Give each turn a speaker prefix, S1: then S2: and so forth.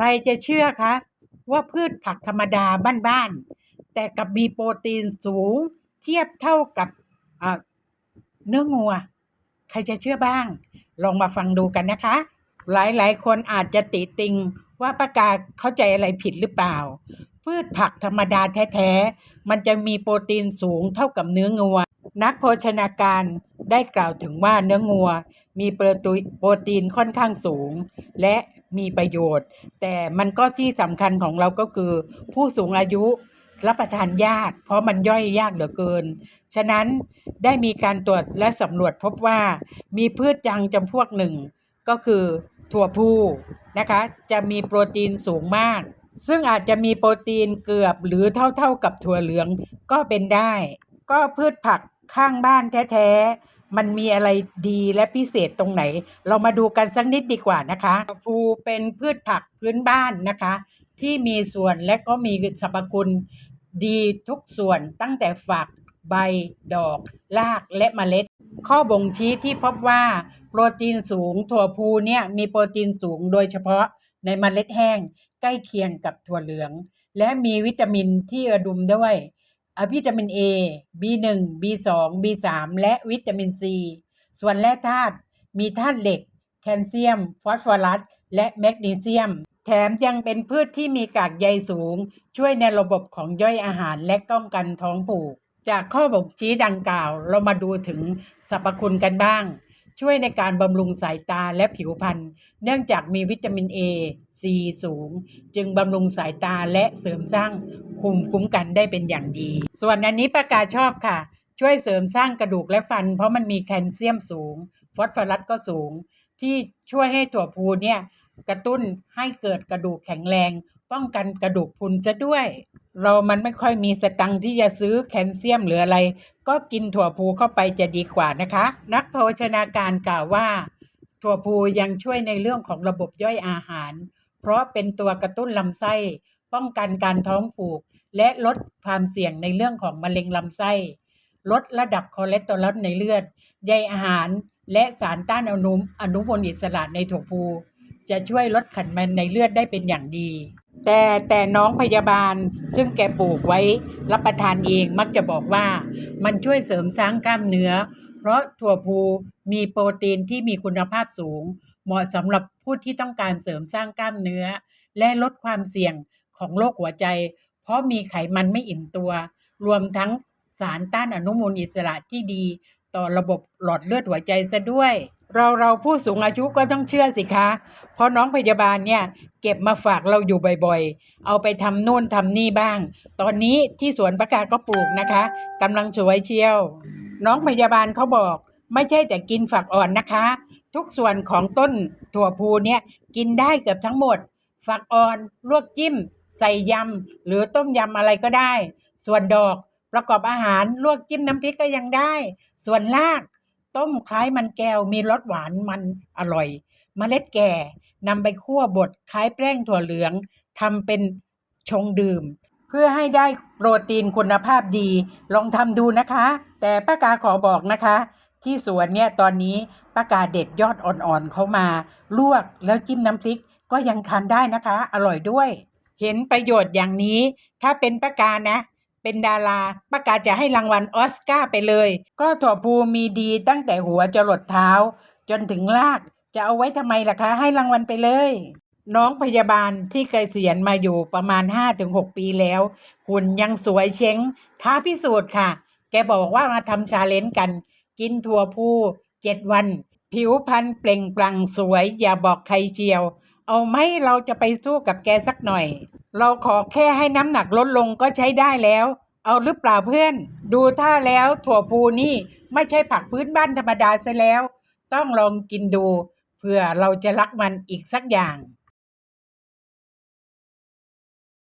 S1: ใครจะเชื่อคะ ว่าพืชผักธรรมดาบ้านๆแต่กับมีโปรตีนสูงเทียบเท่ากับเนื้องัว ใครจะเชื่อบ้าง ลองมาฟังดูกันนะคะ หลายๆ คนอาจจะติติงว่าป้ากาเข้าใจอะไรผิดหรือเปล่า พืชผักธรรมดาแท้ๆ มันจะมีโปรตีนสูงเท่ากับเนื้องัว นักโภชนาการได้กล่าวถึงว่าเนื้องัว มีโปรตีนค่อนข้างสูง และ มีประโยชน์ แต่มันก็ที่สำคัญของเราก็คือ ผู้สูงอายุรับประทานยาก เพราะมันย่อยยากเหลือเกิน ฉะนั้นได้มีการตรวจและสำรวจพบว่ามีพืชจังจำพวกหนึ่ง ก็คือถั่วพูนะคะ จะมีโปรตีนสูงมาก ซึ่งอาจจะมีโปรตีนเกือบหรือเท่าๆกับถั่วเหลืองก็เป็นได้ ก็พืชผักข้างบ้านแท้ๆ มันมีอะไรดีและพิเศษตรงไหน เรามาดูกันสักนิดดีกว่านะคะถั่วพูเป็นพืชผักพื้นบ้านนะคะ ที่มีส่วนและก็มีสรรพคุณดีทุกส่วนตั้งแต่ฝักใบ ดอก รากและเมล็ด ข้อบ่งชี้ที่พบว่า โปรตีนสูงถั่วพูเนี่ยมีโปรตีนสูงโดยเฉพาะในเมล็ดแห้ง ใกล้เคียงกับถั่วเหลือง และมีวิตามินที่ระดุมด้วย วิตามิน A B1 B2 B3 และวิตามิน C ส่วนแร่ธาตุมีธาตุเหล็ก แคลเซียม ฟอสฟอรัส และแมกนีเซียม แถมยังเป็นพืชที่มีกากใยสูง ช่วยในระบบของย่อยอาหารและป้องกันท้องผูก จากข้อบ่งชี้ดังกล่าวเรามาดูถึงสรรพคุณกันบ้าง ช่วยในการบำรุงสายตาและผิวพรรณเนื่องจากมีวิตามิน A C สูง จึงบำรุงสายตาและเสริมสร้างภูมิคุ้มกันได้เป็นอย่างดี ส่วนอันนี้ประกาชอบค่ะ ช่วยเสริมสร้างกระดูกและฟัน เพราะมันมีแคลเซียมสูง ฟอสฟอรัสก็สูง ที่ช่วยให้ถั่วพูเนี่ยกระตุ้นให้เกิดกระดูกแข็งแรง ป้องกันกระดูกพุนซะด้วย เรามันไม่ค่อยมีสตังที่จะซื้อแคลเซียมหรืออะไร ก็กินถั่วพูเข้าไปจะดีกว่านะคะ นักโภชนาการกล่าวว่า ถั่วพูยังช่วยในเรื่องของระบบย่อยอาหาร เพราะเป็นตัวกระตุ้นลำไส้ ป้องกันการท้องผูก และลดความเสี่ยงในเรื่องของมะเร็งลำไส้ ลดระดับคอเลสเตอรอลในเลือดใยอาหาร และสารต้านอนุอนุมูลอิสระในถั่วพู จะช่วยลดไขมันในเลือดได้เป็นอย่างดี แต่แต่น้องพยาบาลซึ่งแกปลูกไว้รับประทานเองมักจะบอกว่า มันช่วยเสริมสร้างกล้ามเนื้อ เพราะถั่วพูมีโปรตีนที่มีคุณภาพสูง เหมาะสำหรับผู้ที่ต้องการเสริมสร้างกล้ามเนื้อ และลดความเสี่ยงของโรคหัวใจ เพราะมีไขมันไม่อิ่มตัว รวมทั้งสารต้านอนุมูลอิสระที่ดี ต่อระบบหลอดเลือดหัวใจซะด้วย เราเราผู้สูงอายุก็ต้องเชื่อสิคะ เพราะน้องพยาบาลเนี่ย เก็บมาฝากเราอยู่บ่อยๆ เอาไปทำนู่นทำนี่บ้าง ตอนนี้ที่สวนประกาศก็ปลูกนะคะกำลังสวยเชียว น้องพยาบาลเขาบอก ไม่ใช่แต่กินฝักอ่อนนะคะ ทุกส่วนของต้นถั่วพูเนี่ยกินได้เกือบทั้งหมด ฝักอ่อนลวกจิ้ม ใส่ยำหรือต้มยำอะไรก็ได้ ส่วนดอก ประกอบอาหารลวกจิ้มน้ำพริกก็ยังได้ ส่วนรากต้มคล้ายมันแก้วมีรสหวานมันอร่อยเมล็ดแก่นำไปคั่วบดคล้ายแป้งถั่วเหลืองทำเป็นชงดื่ม เพื่อให้ได้โปรตีนคุณภาพดี ลองทำดูนะคะ แต่ป้ากาขอบอกนะคะ ที่สวนเนี่ยตอนนี้ป้ากาเด็ดยอดอ่อนๆเขามา ลวกแล้วจิ้มน้ำพริกก็ยังทานได้นะคะ อร่อยด้วย เห็นประโยชน์อย่างนี้ ถ้าเป็นป้ากานะ เป็นดาราป้ากาจะให้รางวัลออสการ์ไปเลย ก็ถั่วพูมีดีตั้งแต่หัวจรดเท้า จนถึงราก จะเอาไว้ทำไมล่ะคะ ให้รางวัลไปเลย น้องพยาบาลที่เกษียณมาอยู่ประมาณ 5-6 ปีแล้วหุ่นยังสวยเช้ง ท้าพิสูจน์ค่ะ แกบอกว่ามาทำชาเลนจ์กัน กินถั่วพูเจ็ดวัน ผิวพรรณเปล่งปลั่งสวย อย่าบอกใครเชียว เอาไหมเราจะไปสู้กับแกสักหน่อย เราขอแค่ให้น้ำหนักลดลงก็ใช้ได้แล้ว เอาหรือเปล่าเพื่อน ดูท่าแล้วถั่วพูนี่ไม่ใช่ผักพื้นบ้านธรรมดาซะแล้ว ต้องลองกินดูเพื่อเราจะรักมันอีกสักอย่าง